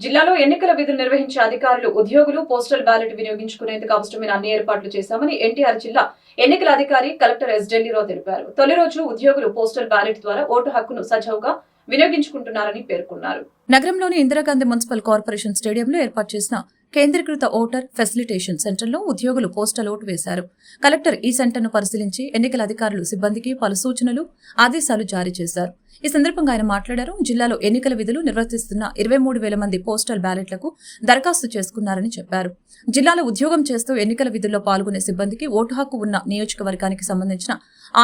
జిల్లాలో ఎన్నికల విధులు నిర్వహించే అధికారులు ఉద్యోగులు పోస్టల్ బ్యాలెట్ వినియోగించుకునేందుకు అవసరమైన అన్ని ఏర్పాట్లు చేశామని ఎన్టీఆర్ జిల్లా ఎన్నికల అధికారి కలెక్టర్ ఎస్ ఢిల్లీరావు తెలిపారు. తొలి రోజు ఉద్యోగులు పోస్టల్ బ్యాలెట్ ద్వారా ఓటు హక్కును సజావుగా వినియోగించుకుంటున్నారని పేర్కొన్నారు. నగరంలోని ఇందిరాగాంధీ మున్సిపల్ కార్పొరేషన్ స్టేడియంలో ఏర్పాటు చేసిన కేంద్రీకృత ఓటర్ ఫెసిలిటేషన్ సెంటర్లో ఉద్యోగులు పోస్టల్ ఓటు వేశారు. కలెక్టర్ ఈ సెంటర్ను పరిశీలించి ఎన్నికల అధికారులు సిబ్బందికి పలు సూచనలు ఆదేశాలు జారీ చేశారు. ఈ సందర్భంగా ఆయన మాట్లాడారు. జిల్లాలో ఎన్నికల విధులు నిర్వర్తిస్తున్న ఇరవై మూడు వేల మంది పోస్టల్ బ్యాలెట్లకు దరఖాస్తు చేసుకున్నారని చెప్పారు. జిల్లాలో ఉద్యోగం చేస్తూ ఎన్నికల విధుల్లో పాల్గొనే సిబ్బందికి ఓటు హక్కు ఉన్న నియోజకవర్గానికి సంబంధించిన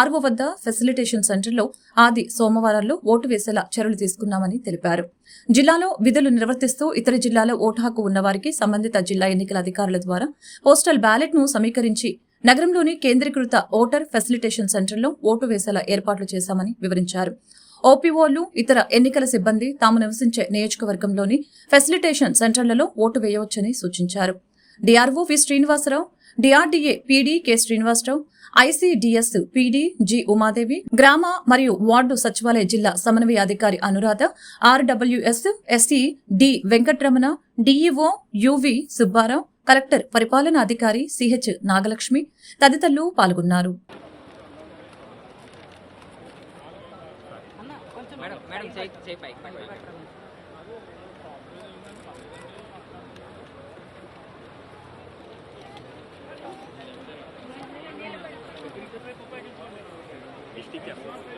ఆర్వో వద్ద ఫెసిలిటేషన్ సెంటర్లో ఆది సోమవారాల్లో ఓటు వేసేలా చర్యలు తీసుకున్నామని తెలిపారు. జిల్లాలో విధులు నిర్వర్తిస్తూ ఇతర జిల్లాలో ఓటు హక్కు ఉన్నవారికి సంబంధిత జిల్లా ఎన్నికల అధికారుల ద్వారా పోస్టల్ బ్యాలెట్ను సమీకరించి నగరంలోని కేంద్రీకృత ఓటర్ ఫెసిలిటేషన్ సెంటర్లో ఓటు వేసేలా ఏర్పాట్లు చేశామని వివరించారు. ఓపీఓలు ఇతర ఎన్నికల సిబ్బంది తాము నివసించే నియోజకవర్గంలోని ఫెసిలిటేషన్ సెంటర్లలో ఓటు వేయవచ్చని సూచించారు. DRO V Srinivasarao DRDA PD K Srinivasarao ICDS PD G Umadevi గ్రామ మరియు వార్డు సచివాలయ జిల్లా సమన్వయ అధికారి Anuradha RWS SE D Venkatramana DEO UV Subbarao collector పరిపాలనా అధికారి సిహెచ్ నాగలక్ష్మి తదితరులు పాల్గొన్నారు. மேடம் மேடம் சேஃப் சேஃப் ஆகி பண்ணுங்க